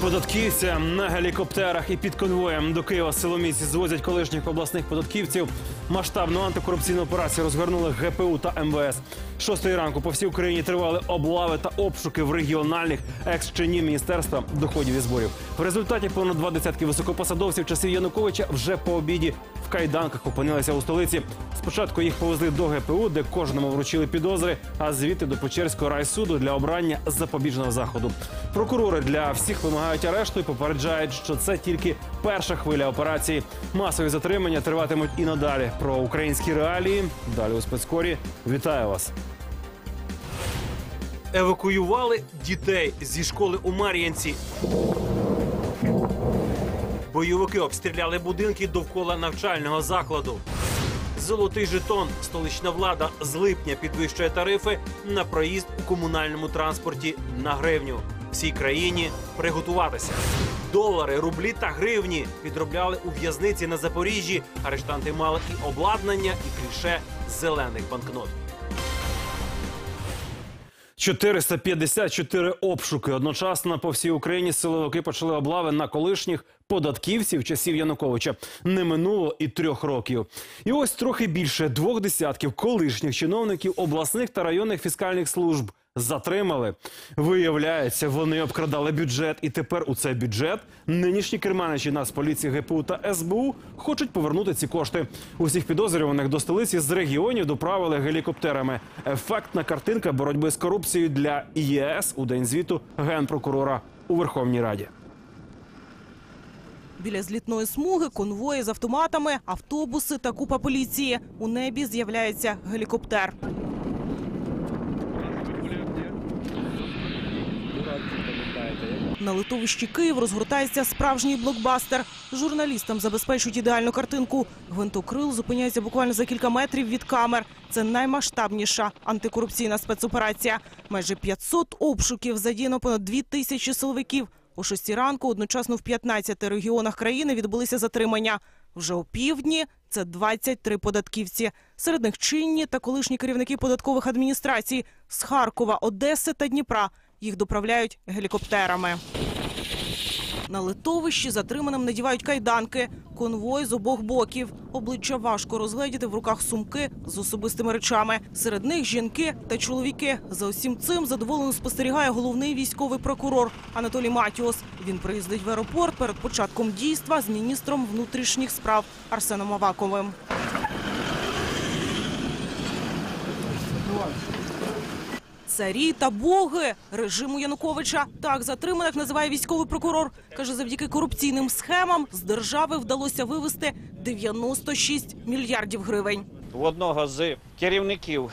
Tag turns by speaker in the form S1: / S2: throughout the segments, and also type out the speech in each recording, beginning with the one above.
S1: Податківця на гелікоптерах і під конвоєм до Києва силоміці звозять колишніх обласних податківців. Масштабну антикорупційну операцію розгорнули ГПУ та МВС. Шостої ранку по всій Україні тривали облави та обшуки в регіональних екс-чинів Міністерства доходів і зборів. В результаті понад два десятки високопосадовців часів Януковича вже по обіді в кайданках опинилися у столиці. Спочатку їх повезли до ГПУ, де кожному вручили підозри, а звідти до Печерського райсуду для обрання запобіжного заходу. Прокурори для всіх вимагають арешту і попереджають, що це тільки перша хвиля операції. Масові затримання триватимуть і надалі. Про українські реалії далі у спецкорі. Вітаю вас. Евакуювали дітей зі школи у Мар'янці. Бойовики обстріляли будинки довкола навчального закладу. Золотий жетон. Столична влада з липня підвищує тарифи на проїзд у комунальному транспорті на гривню. Всій країні приготуватися. Долари, рублі та гривні підробляли у в'язниці на Запоріжжі. Арештанти мали і обладнання, і кліше зелених банкнот. 454 обшуки одночасно по всій Україні силовики почали облави на колишніх податківців часів Януковича. Не минуло і трьох років. І ось трохи більше двох десятків колишніх чиновників обласних та районних фіскальних служб затримали. Виявляється, вони обкрадали бюджет, і тепер у цей бюджет нинішні керманичі Нацполіції ГПУ та СБУ хочуть повернути ці кошти. Усіх підозрюваних до столиці з регіонів доправили гелікоптерами. Ефектна картинка боротьби з корупцією для ЄС у день звіту генпрокурора у Верховній Раді.
S2: Біля злітної смуги конвої з автоматами, автобуси та купа поліції. У небі з'являється гелікоптер. На литовищі Київ розгортається справжній блокбастер. Журналістам забезпечують ідеальну картинку. Гвинтокрил зупиняється буквально за кілька метрів від камер. Це наймасштабніша антикорупційна спецоперація. Майже 500 обшуків задіяно понад 2 тисячі силовиків. О 6 ранку одночасно в 15 регіонах країни відбулися затримання. Вже о півдні це 23 податківці. Серед них чинні та колишні керівники податкових адміністрацій з Харкова, Одеси та Дніпра. Їх доправляють гелікоптерами. На литовищі затриманим надівають кайданки, конвой з обох боків. Обличчя важко розгледіти в руках сумки з особистими речами. Серед них жінки та чоловіки. За усім цим задоволено спостерігає головний військовий прокурор Анатолій Матіос. Він приїздить в аеропорт перед початком дійства з міністром внутрішніх справ Арсеном Аваковим. Царі та боги режиму Януковича так затриманих називає військовий прокурор. каже, завдяки корупційним схемам з держави вдалося вивести 96 мільярдів гривень.
S3: в одного з керівників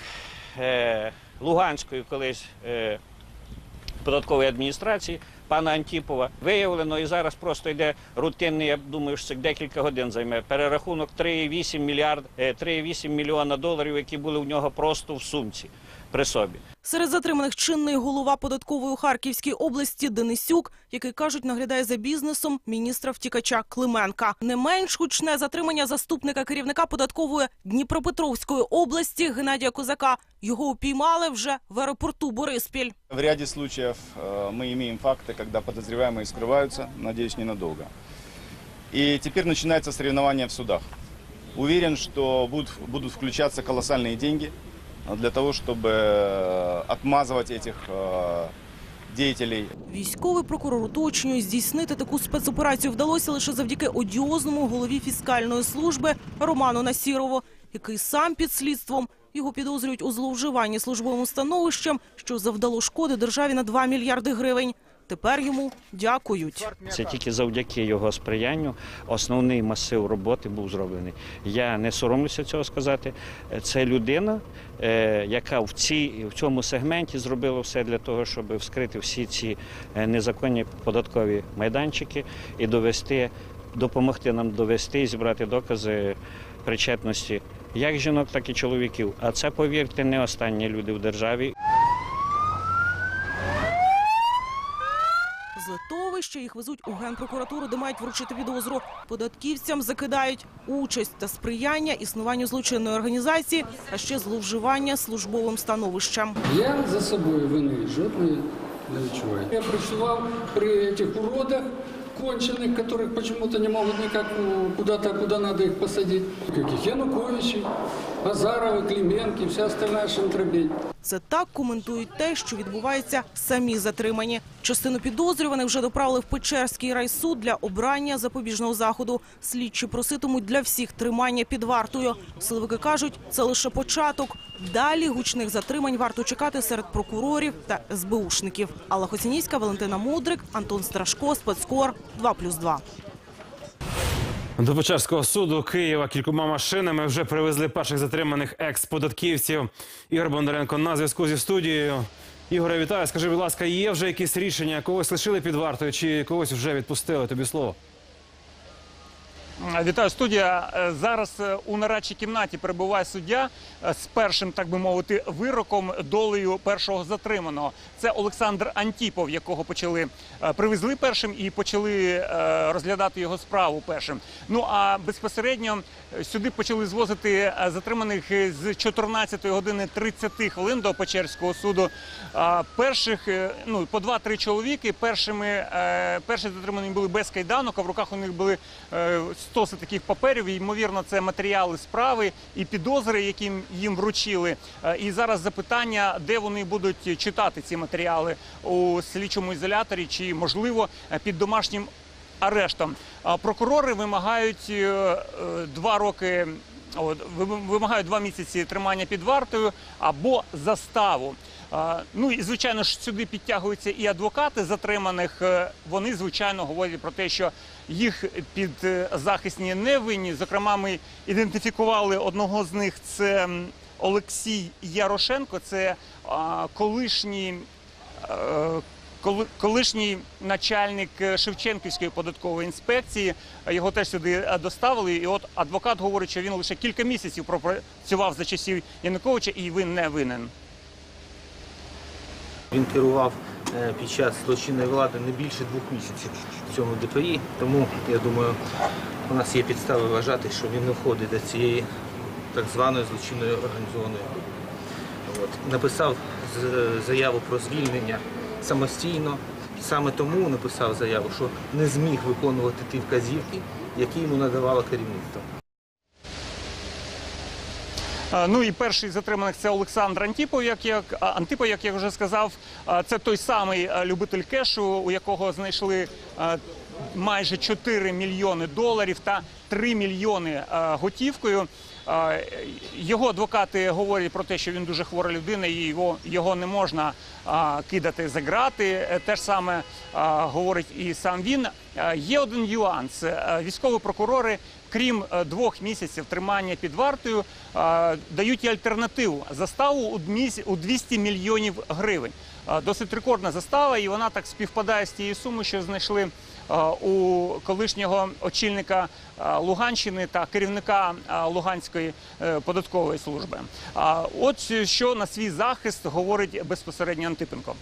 S3: е, Луганської колись е, податкової адміністрації, пана Антіпова, виявлено і зараз просто йде рутинний, я думаю, що це декілька годин займе. Перерахунок 3,8 мільярд, е, 3,8 мільйона доларів, які були у нього просто в сумці при собі.
S2: Серед затриманих чинний голова податкової у Харківській області Денисюк, який кажуть, наглядає за бізнесом міністра втікача Клименка. Не менш гучне затримання заступника керівника податкової Дніпропетровської області Геннадія Козака. Його упіймали вже в аеропорту Бориспіль.
S4: В ряде случаев э, мы имеем факты, когда подозреваемые скрываются, надеюсь, ненадолго. И теперь начинается соревнование в судах. Уверен, что будут, будут включаться колоссальные деньги э, для того, чтобы э, отмазывать этих э, деятелей.
S2: Військовий прокурор уточнює, здійснити таку спецоперацію вдалося лише завдяки одіозному голові фіскальної служби Роману Насірову, який сам під слідством його підозрюють у зловживанні службовим становищем, що завдало шкоди державі на 2 мільярди гривень. Тепер йому дякують.
S3: Це тільки завдяки його сприянню основний масив роботи був зроблений. Я не соромлюся цього сказати. Це людина, е, яка в, цій, в цьому сегменті зробила все для того, щоб вскрити всі ці е, незаконні податкові майданчики і довести, допомогти нам довести і зібрати докази причетності як жінок, так і чоловіків. А це, повірте, не останні люди в державі.
S2: З литовища їх везуть у генпрокуратуру, де мають вручити підозру. Податківцям закидають участь та сприяння існуванню злочинної організації, а ще зловживання службовим становищем.
S5: Я за собою вини жодної Не відчуваю. Я працював при этих уродах конченых, которых почему-то не могут никак ну, куда-то, куда надо их посадить. Каких Януковичи, Азарова, Клименки, вся остальная шантрабень.
S2: Це так коментують те, що відбувається самі затримані. Частину підозрюваних вже доправили в Печерський райсуд для обрання запобіжного заходу. Слідчі проситимуть для всіх тримання під вартою. Силовики кажуть, це лише початок. Далі гучних затримань варто чекати серед прокурорів та СБУшників. Алла Хоцінівська, Валентина Мудрик, Антон Страшко, Спецкор 2+,2.
S1: До Печерського суду Києва кількома машинами вже привезли перших затриманих екс-податківців. Ігор Бондаренко на зв'язку зі студією. Ігоре, вітаю. Скажи, будь ласка, є вже якісь рішення? Когось лишили під вартою чи когось вже відпустили? Тобі слово.
S6: Вітаю студія. Е, Зараз е, у нарадчій кімнаті перебуває суддя е, з першим, так би мовити, вироком долею першого затриманого. Це Олександр Антіпов, якого почали привезли першим і почали розглядати його справу першим. Ну а безпосередньо сюди почали звозити затриманих з 14 години 30 хвилин до Печерського суду. Перших ну по два-три чоловіки. Першими перші затримані були без кайданок, а в руках у них були стоси таких паперів. Ймовірно, це матеріали справи і підозри, які їм вручили. Е, І зараз запитання, де вони будуть читати ці матеріали у слідчому ізоляторі, чи можливо е, під домашнім арештом. Прокурори вимагають е, е, два роки. Вимагають два місяці тримання під вартою або заставу. Ну і звичайно ж сюди підтягуються і адвокати затриманих. Е, Вони звичайно говорять про те, що їх під е, захисні не винні. Зокрема, ми ідентифікували одного з них. Це Олексій Ярошенко, це колишній. е, колишній начальник Шевченківської податкової інспекції. Його теж сюди доставили. І от адвокат говорить, що він лише кілька місяців пропрацював за часів Януковича і він не винен.
S7: Він керував е, під час злочинної влади не більше двох місяців в цьому ДПІ. Тому я думаю, у нас є підстави вважати, що він не входить до цієї так званої злочинної організованої групи. От. Написав заяву про звільнення самостійно. Саме тому написав заяву, що не зміг виконувати ті вказівки, які йому надавало керівництво.
S6: Ну і перший затриманих це Олександр Антіпов, як як Антипов, як я вже сказав. Це той самий любитель кешу, у якого знайшли майже 4 мільйони доларів та 3 мільйони готівкою. Його адвокати говорять про те, що він дуже хвора людина, і його, його не можна а, кидати за грати. Е, Те ж саме а, говорить і сам він. Є один нюанс. Е, Військові прокурори, крім е, двох місяців тримання під вартою, е, дають і альтернативу заставу у дміс- у 200 мільйонів гривень. Е, Досить рекордна застава, і вона так співпадає з тією сумою, що знайшли у колишнього очільника Луганщини та керівника Луганської податкової служби. От що на свій захист говорить безпосередньо Антипенко.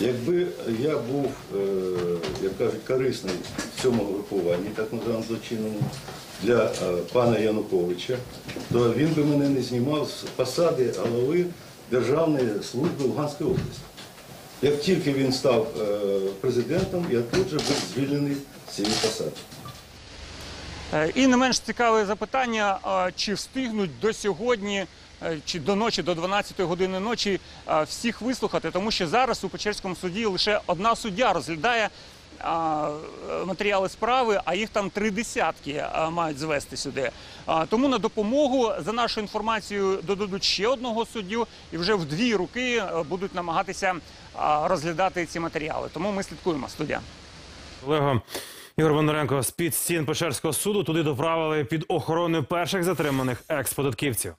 S8: Якби я був, е, як кажуть, корисний в цьому групуванні, так називаємо злочинному, для е, пана Януковича, то він би мене не знімав з посади голови Державної служби Луганської області. Як тільки він став е, президентом, я тут же був звільнений з цієї посади.
S6: І не менш цікаве запитання: чи встигнуть до сьогодні, чи до ночі, до 12 години ночі всіх вислухати, тому що зараз у Печерському суді лише одна суддя розглядає. е, Матеріали справи, а їх там три десятки мають звести сюди. Тому на допомогу за нашою інформацією додадуть ще одного суддю, і вже в дві руки е, будуть намагатися розглядати ці матеріали. Тому ми слідкуємо студія.
S1: Олего Ігор Бондаренко з під стін Печерського суду туди доправили під охороною перших затриманих екс-податківців.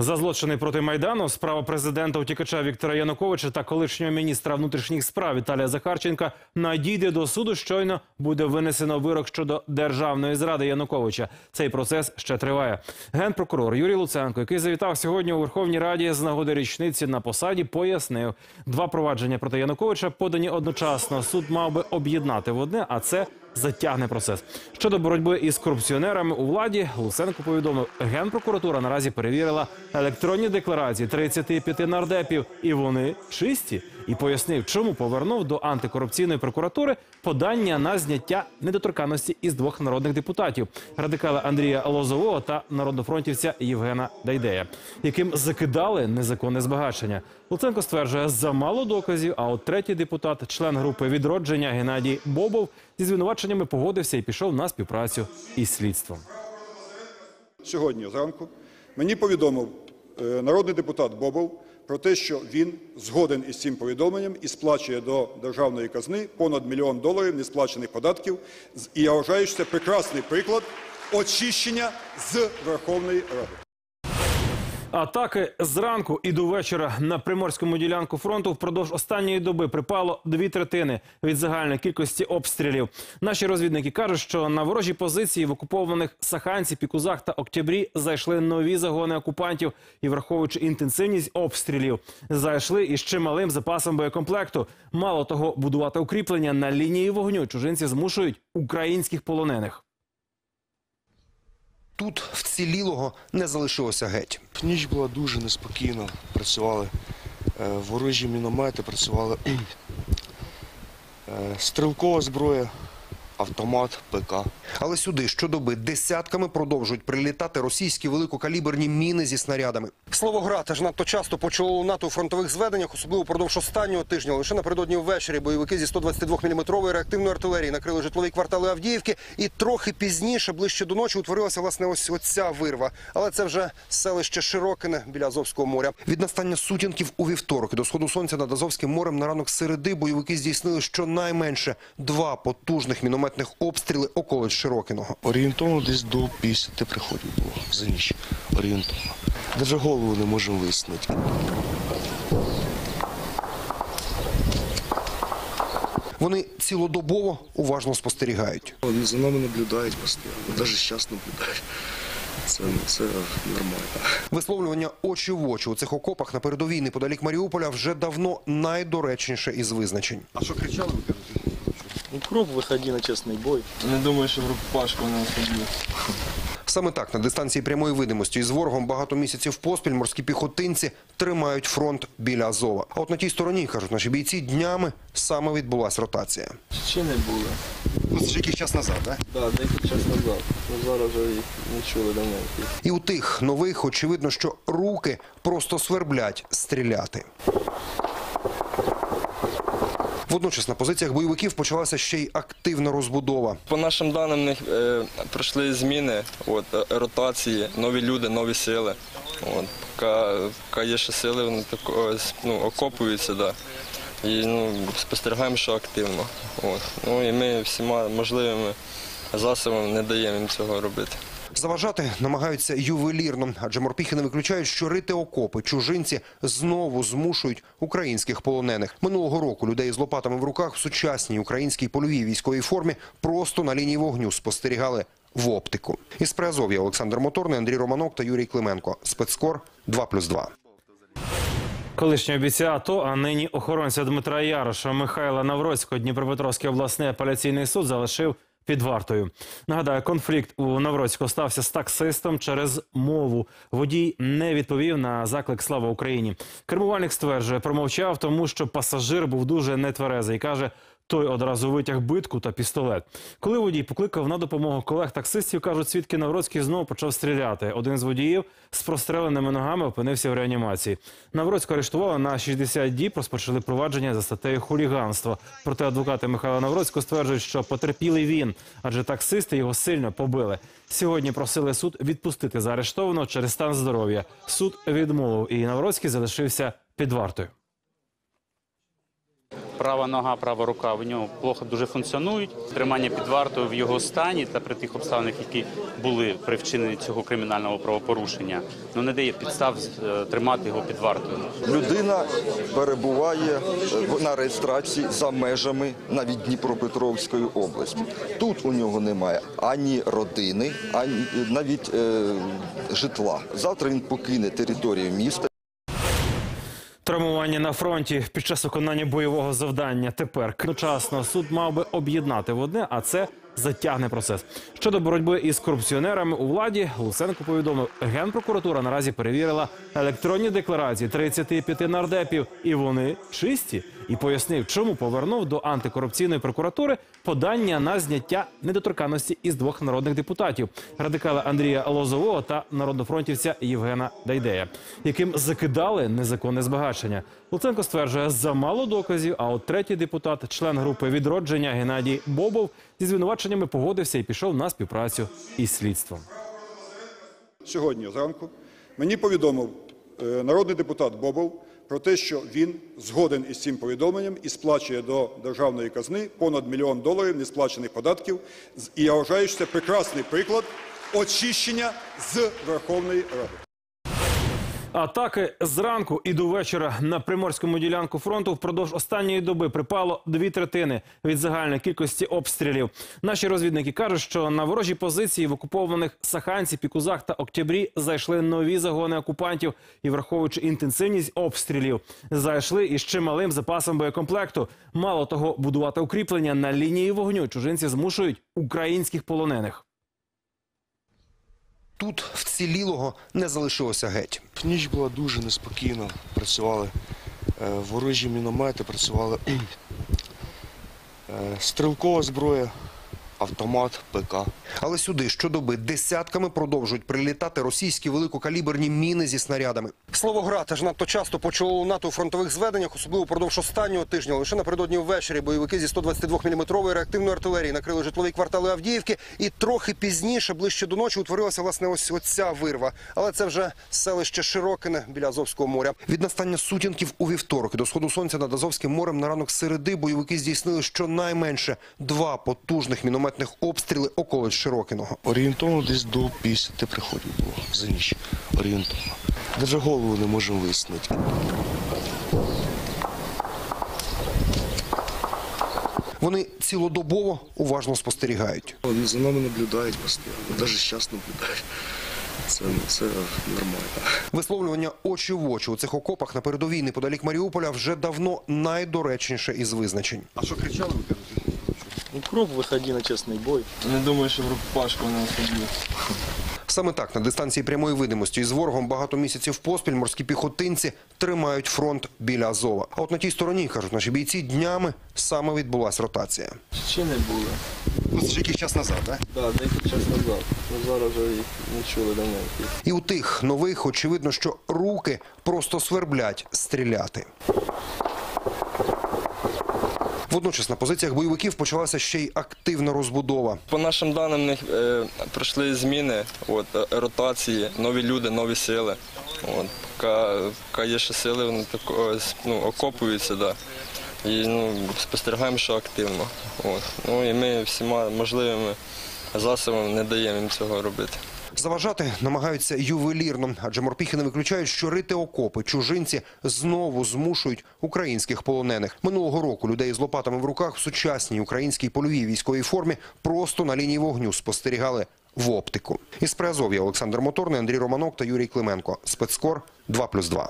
S1: За злочини проти майдану справа президента утікача Віктора Януковича та колишнього міністра внутрішніх справ Віталія Захарченка надійде до суду. Щойно буде винесено вирок щодо державної зради Януковича. Цей процес ще триває. Генпрокурор Юрій Луценко, який завітав сьогодні у Верховній Раді з нагоди річниці на посаді, пояснив, два провадження проти Януковича подані одночасно. Суд мав би об'єднати в одне, а це затягне процес. Щодо боротьби із корупціонерами у владі, Луценко повідомив, генпрокуратура наразі перевірила електронні декларації 35 нардепів, і вони чисті. І пояснив, чому повернув до антикорупційної прокуратури подання на зняття недоторканності із двох народних депутатів радикала Андрія Лозового та народнофронтівця Євгена Дайдея, яким закидали незаконне збагачення. Луценко стверджує, замало доказів. А от третій депутат, член групи відродження Геннадій Бобов, зі звинуваченнями погодився і пішов на співпрацю із слідством.
S9: Сьогодні зранку мені повідомив е, народний депутат Бобов про те, що він згоден із цим повідомленням і сплачує до державної казни понад мільйон доларів несплачених податків. І я вважаю, що це прекрасний приклад очищення з Верховної Ради.
S1: Атаки зранку і до вечора на приморському ділянку фронту впродовж останньої доби припало дві третини від загальної кількості обстрілів. Наші розвідники кажуть, що на ворожі позиції в окупованих Саханці, Пікузах та Октябрі зайшли нові загони окупантів і, враховуючи інтенсивність обстрілів, зайшли із чималим запасом боєкомплекту. Мало того, будувати укріплення на лінії вогню чужинці змушують українських полонених.
S10: Тут вцілілого не залишилося геть.
S11: Ніч була дуже неспокійна. Працювали е, ворожі міномети, працювали е, стрілкова зброя, автомат, ПК.
S10: Але сюди щодоби десятками продовжують прилітати російські великокаліберні міни зі снарядами. Слово гра теж надто часто почало лунати у фронтових зведеннях, особливо продовж останнього тижня. Лише напередодні ввечері бойовики зі 122-мм реактивної артилерії накрили житлові квартали Авдіївки, і трохи пізніше, ближче до ночі, утворилася власне ось оця вирва. Але це вже селище Широкине біля Азовського моря. Від настання сутінків у вівторок і до сходу сонця над Азовським морем на ранок середи бойовики здійснили щонайменше два потужних мінометних обстріли околиць Широкиного.
S11: Орієнтовно десь до 50 приходів було за ніч. Орієнтовно. Даже голову не можемо вияснити.
S10: Вони цілодобово уважно спостерігають.
S11: Вони за нами наблюдають постійно. Навіть зараз наблюдають. Це, це нормально.
S10: Висловлювання очі в очі у цих окопах на передовій неподалік Маріуполя вже давно найдоречніше із визначень.
S9: А що кричали?
S12: Укроп, выходи на честный бой. Не думаю, що группашку нас убьют.
S10: Саме так на дистанції прямої видимості із ворогом багато місяців поспіль морські піхотинці тримають фронт біля Азова. А от на тій стороні кажуть наші бійці днями саме відбулася ротація.
S12: Чи не було?
S10: Ну, це ж якийсь час назад, так?
S12: Так, да, деякий час назад. Ну, зараз вже їх не чули давно.
S10: І у тих нових очевидно, що руки просто сверблять стріляти. Водночас на позиціях бойовиків почалася ще й активна розбудова.
S12: По нашим даним, них е, пройшли зміни, от, е, ротації, нові люди, нові сили. От, поки, є ще сили, вони так, ну, окопуються, да. І ну, спостерігаємо, що активно. От. Ну, і ми всіма можливими засобами не даємо їм цього робити.
S10: Заважати намагаються ювелірно, адже морпіхи не виключають, що рити окопи чужинці знову змушують українських полонених. Минулого року людей з лопатами в руках в сучасній українській польовій військовій формі просто на лінії вогню спостерігали в оптику. Із Приазов'я Олександр Моторний, Андрій Романок та Юрій Клименко. Спецкор 2+,2.
S1: Колишній бійця АТО, а нині охоронця Дмитра Яроша Михайла Навроцького Дніпропетровський обласний апеляційний суд залишив під вартою. Нагадаю, конфлікт у Навроцького стався з таксистом через мову. Водій не відповів на заклик Слава Україні. Кермувальник стверджує, промовчав, тому що пасажир був дуже нетверезий. Каже, той одразу витяг битку та пістолет. Коли водій покликав на допомогу колег-таксистів, кажуть, свідки Навроцький знову почав стріляти. Один з водіїв з простреленими ногами опинився в реанімації. Навроцького арештували на 60 діб, розпочали провадження за статтею хуліганства. Проте адвокати Михайла Навроцького стверджують, що потерпілий він, адже таксисти його сильно побили. Сьогодні просили суд відпустити заарештованого через стан здоров'я. Суд відмовив, і Навроцький залишився під вартою.
S13: Права нога, права рука в нього плохо дуже функціонують. Тримання під вартою в його стані та при тих обставинах, які були при вчиненні цього кримінального правопорушення, ну не дає підстав е, тримати його під вартою.
S14: Людина перебуває е, на реєстрації за межами навіть Дніпропетровської області. Тут у нього немає ані родини, ані навіть е, житла. Завтра він покине територію міста.
S1: Травмування на фронті під час виконання бойового завдання. Тепер одночасно суд мав би об'єднати в одне, а це затягне процес. Щодо боротьби із корупціонерами у владі, Луценко повідомив, генпрокуратура наразі перевірила електронні декларації 35 нардепів, і вони чисті. І пояснив, чому повернув до антикорупційної прокуратури подання на зняття недоторканності із двох народних депутатів радикала Андрія Лозового та народнофронтівця Євгена Дайдея, яким закидали незаконне збагачення. Луценко стверджує, замало доказів. А от третій депутат, член групи відродження Геннадій Бобов, зі звинуваченнями погодився і пішов на співпрацю із слідством.
S9: Сьогодні зранку мені повідомив е, народний депутат Бобов про те, що він згоден із цим повідомленням і сплачує до державної казни понад мільйон доларів несплачених податків. І я вважаю, що це прекрасний приклад очищення з Верховної Ради.
S1: Атаки зранку і до вечора на приморському ділянку фронту впродовж останньої доби припало дві третини від загальної кількості обстрілів. Наші розвідники кажуть, що на ворожі позиції в окупованих Саханці, Пікузах та Октябрі зайшли нові загони окупантів і, враховуючи інтенсивність обстрілів, зайшли із чималим запасом боєкомплекту. Мало того, будувати укріплення на лінії вогню чужинці змушують українських полонених.
S10: Тут вцілілого не залишилося геть.
S11: Ніч була дуже неспокійна. Працювали е, ворожі міномети, працювали е, стрілкова зброя, автомат, ПК.
S10: Але сюди щодоби десятками продовжують прилітати російські великокаліберні міни зі снарядами. Слово гра теж надто часто почало лунати у фронтових зведеннях, особливо впродовж останнього тижня. Лише напередодні ввечері бойовики зі 122-мм реактивної артилерії накрили житлові квартали Авдіївки, і трохи пізніше, ближче до ночі, утворилася власне ось оця вирва. Але це вже селище Широкине біля Азовського моря. Від настання сутінків у вівторок до сходу сонця над Азовським морем на ранок середи бойовики здійснили щонайменше два потужних мінометних обстріли околиць Широкиного.
S11: Орієнтовно десь до 50 приходів було за ніч. Орієнтовно. Даже голову не можемо вияснити.
S10: Вони цілодобово уважно спостерігають.
S11: Вони за нами наблюдають постійно, навіть зараз наблюдають. Це, це нормально.
S10: Висловлювання очі в очі у цих окопах на передовій неподалік Маріуполя вже давно найдоречніше із визначень.
S9: А що кричали ви кажете?
S15: Укроп, выходи на честный бой.
S12: Не думаю, що в рукопашку не особливо.
S10: Саме так на дистанції прямої видимості із ворогом багато місяців поспіль морські піхотинці тримають фронт біля Азова. А от на тій стороні кажуть наші бійці днями саме відбулась ротація.
S12: Чи не було?
S9: Ну, це ж якийсь час назад, так?
S12: Так, деякий час назад. Ну, зараз вже їх не чули давно.
S10: І у тих нових очевидно, що руки просто сверблять стріляти. Водночас на позиціях бойовиків почалася ще й активна розбудова.
S12: По нашим даним, них е, пройшли зміни, от, е, ротації, нові люди, нові сили. От, поки, є ще сили, вони так, ну, окопуються, да. І ну, спостерігаємо, що активно. От. Ну, і ми всіма можливими засобами не даємо їм цього робити.
S10: Заважати намагаються ювелірно, адже морпіхи не виключають, що рити окопи чужинці знову змушують українських полонених. Минулого року людей з лопатами в руках в сучасній українській польовій військовій формі просто на лінії вогню спостерігали в оптику. Із Приазов'я Олександр Моторний, Андрій Романок та Юрій Клименко. Спецкор 2+,2.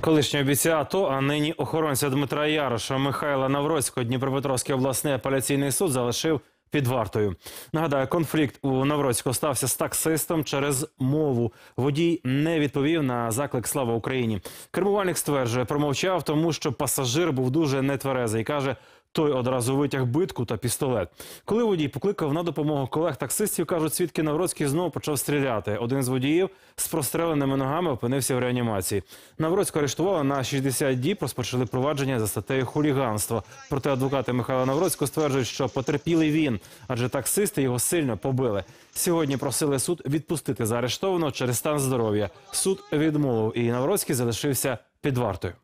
S1: Колишнього бійця АТО, а нині охоронця Дмитра Яроша Михайла Навроцького Дніпропетровський обласний апеляційний суд залишив під вартою. Нагадаю, конфлікт у Навроцького стався з таксистом через мову. Водій не відповів на заклик Слава Україні. Кермувальник стверджує, промовчав, тому що пасажир був дуже нетверезий. Каже, той одразу витяг битку та пістолет. Коли водій покликав на допомогу колег-таксистів, кажуть, свідки Навроцький знову почав стріляти. Один з водіїв з простреленими ногами опинився в реанімації. Навроцького арештували на 60 діб, розпочали провадження за статтею хуліганства. Проте адвокати Михайла Навроцького стверджують, що потерпілий він, адже таксисти його сильно побили. Сьогодні просили суд відпустити заарештованого через стан здоров'я. Суд відмовив, і Навроцький залишився під вартою.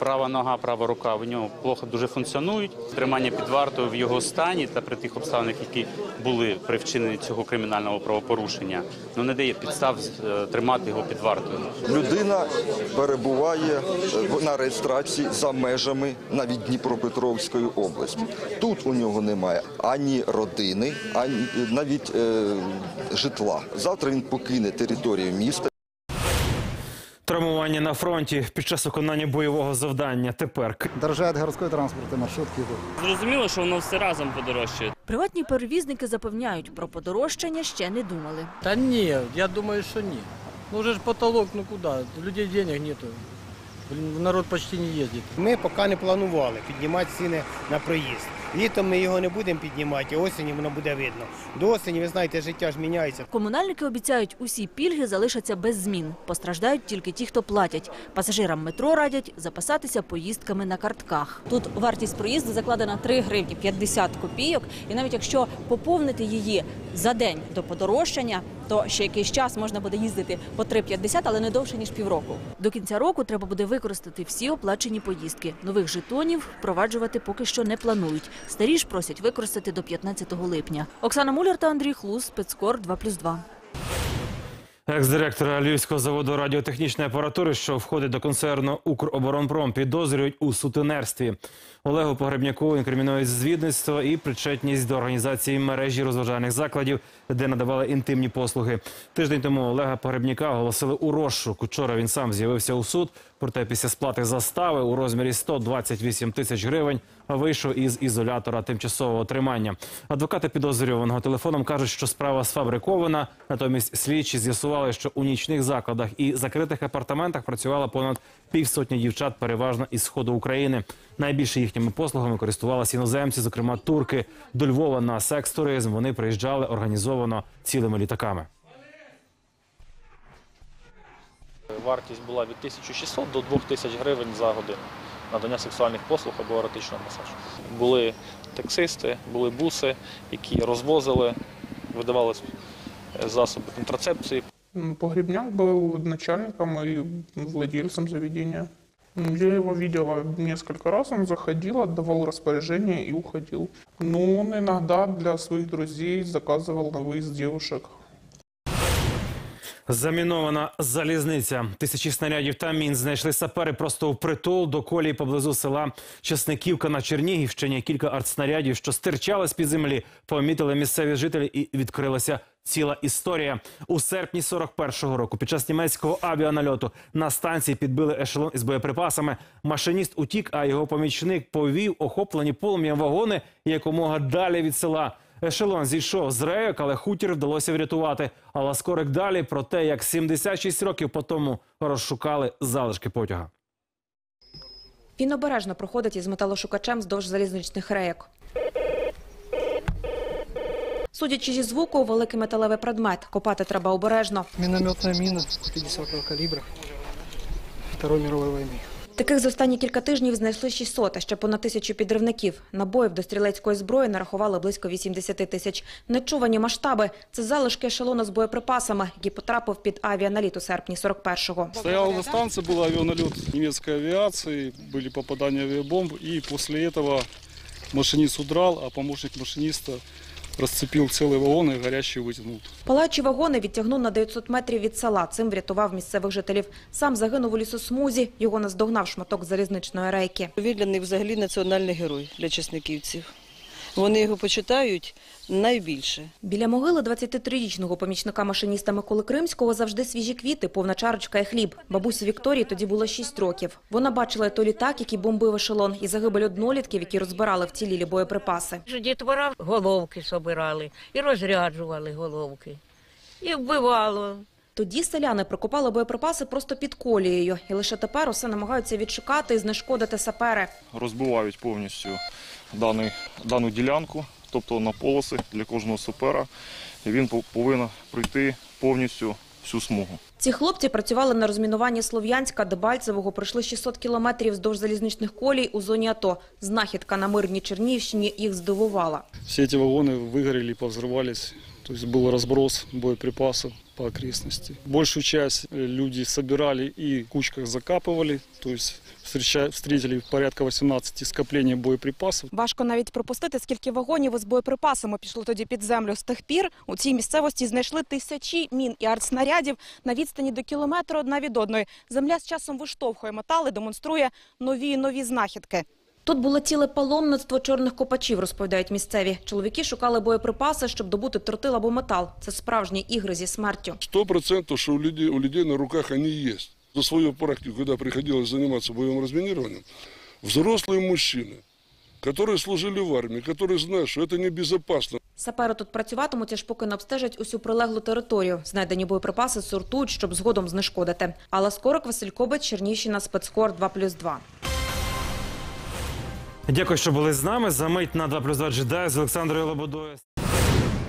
S13: Права нога, права рука в нього плохо дуже функціонують. Тримання під вартою в його стані та при тих обставинах, які були при вчиненні цього кримінального правопорушення, ну не дає підстав е, тримати його під вартою.
S14: Людина перебуває е, на реєстрації за межами навіть Дніпропетровської області. Тут у нього немає ані родини, ані навіть е, житла. Завтра він покине територію міста.
S1: Травмування на фронті під час виконання бойового завдання. Тепер
S16: Дорожает городской транспорт и маршрутки.
S17: Зрозуміло, що воно все разом подорожчає.
S18: Приватні перевізники запевняють, про подорожчання ще не думали.
S15: Да не, я думаю, что нет. Ну уже ж потолок, ну куда? У людей денег нету. Народ почти не ездит.
S19: Ми поки не планували піднімати ціни на проїзд. Літом ми його не будемо піднімати, осені воно буде видно. До осені, ви знаєте, життя ж міняється.
S18: Комунальники обіцяють, усі пільги залишаться без змін. Постраждають тільки ті, хто платять. Пасажирам метро радять записатися поїздками на картках. Тут вартість проїзду закладена 3 гривні 50 копійок. І навіть якщо поповнити її за день до подорожчання, то ще якийсь час можна буде їздити по 3,50, але не довше ніж півроку. До кінця року треба буде використати всі оплачені поїздки. Нових жетонів впроваджувати поки що не планують. Старі ж просять використати до 15 липня. Оксана Муляр та Андрій Хлус, спецкор 2+,2.
S1: Екс-директора Львівського заводу радіотехнічної апаратури, що входить до концерну Укроборонпром, підозрюють у сутенерстві. Олегу Погребняку інкримінують звідництво і причетність до організації мережі розважальних закладів, де надавали інтимні послуги. Тиждень тому Олега Погребняка оголосили у розшук. Учора він сам з'явився у суд. Проте після сплати застави у розмірі 128 тисяч гривень вийшов із ізолятора тимчасового тримання. Адвокати підозрюваного телефоном кажуть, що справа сфабрикована. Натомість слідчі з'ясували, що у нічних закладах і закритих апартаментах працювало понад півсотні дівчат, переважно із сходу України. Найбільше їхніми послугами користувалися іноземці, зокрема турки. До Львова на секс-туризм вони приїжджали організовано цілими літаками.
S15: Вартість була від 1600 до 2000 гривень за годину Надання сексуальних послуг або еротичного масажу. Були таксисти, були буси, які розвозили, видавали засоби контрацепції.
S20: Погребняк был начальником и владельцем заведения. Я его видела несколько раз, он заходил, отдавал распоряжение и уходил. Но он иногда для своих друзей заказывал на выезд девушек.
S1: Замінована залізниця. Тисячі снарядів та мін знайшли сапери просто в притул до колії поблизу села Чесниківка на Чернігівщині. Кілька артснарядів, що стирчали з під землі, помітили місцеві жителі і відкрилася ціла історія. У серпні 41-го року під час німецького авіанальоту на станції підбили ешелон із боєприпасами. Машиніст утік, а його помічник повів охоплені полум'ям вагони якомога далі від села. Ешелон зійшов з рейок, але хутір вдалося врятувати. А ласкорик далі про те, як 76 років по тому розшукали залишки потяга.
S21: Він обережно проходить із металошукачем вздовж залізничних рейок. Судячи зі звуку, великий металевий предмет. Копати треба обережно.
S22: Минометная мина 50-го калибра Второй мировой войны.
S21: Таких за останні кілька тижнів знайшли 600, а ще понад тисячу підривників. Набоїв до стрілецької зброї нарахували близько 80 тисяч. Нечувані масштаби – це залишки ешелону з боєприпасами, який потрапив під авіаналіт у серпні 41-го.
S23: Стоял на станции, был авианалет немецкой авиации, были попадания авиабомб, и после этого машинист удрал, а помощник машиниста расцепил цілий вагон і гарячий витягнув.
S21: Палачі вагони відтягнув на 900 метрів від села. Цим врятував місцевих жителів. Сам загинув у лісосмузі. Його наздогнав шматок залізничної рейки.
S24: Відляний взагалі національний герой для чесниківців. Вони його почитають найбільше.
S21: Біля могили 23-річного помічника машиніста Миколи Кримського завжди свіжі квіти, повна чарочка і хліб. Бабусі Вікторії тоді було 6 років. Вона бачила той літак, який бомбив ешелон, і загибель однолітків, які розбирали вцілілі боєприпаси.
S25: Дітвора головки собирали і розряджували головки. І вбивало.
S21: Тоді селяни прикопали боєприпаси просто під колією. І лише тепер усе намагаються відшукати і знешкодити сапери.
S26: розбивають повністю дану ділянку, тобто на полоси для кожного сапера. І він пов- повинен пройти повністю всю смугу.
S21: Ці хлопці працювали на розмінуванні Слов'янська, Дебальцевого, пройшли 600 кілометрів вздовж залізничних колій у зоні АТО. Знахідка на мирній Чернігівщині їх здивувала.
S23: Все эти вагоны выгорели, повзрывались, то есть был разброс боеприпасов по окрестности. Большую часть э, люди собирали и в кучках закапывали, то есть встреча- встретили порядка 18 скоплений боеприпасов.
S21: Важко навіть пропустити, скільки вагонів із боєприпасами пішло тоді під землю. З тих пір у цій місцевості знайшли тисячі мін і артснарядів на відстані до кілометра одна від одної. Земля з часом виштовхує метали, демонструє нові і нові знахідки. Тут було ціле паломництво чорних копачів, розповідають місцеві. Чоловіки шукали боєприпаси, щоб добути тротил або метал. Це справжні ігри зі смертю.
S27: Сто процентов, что у людей, у людей на руках они есть.
S28: За свою практику, когда приходилось заниматься боевым разминированием, взрослые мужчины, которые служили в армии, которые знают, что это небезопасно,
S21: Сапери тут працюватимуть, аж поки не обстежать усю прилеглу територію. Знайдені боєприпаси сортують, щоб згодом знешкодити. Алла Скорик, Василь Кобець, Чернігівщина, спецкор 2+,2.
S1: Дякую, що були з нами. За мить на 2 плюс 2 джедай з Олександрою Лободою.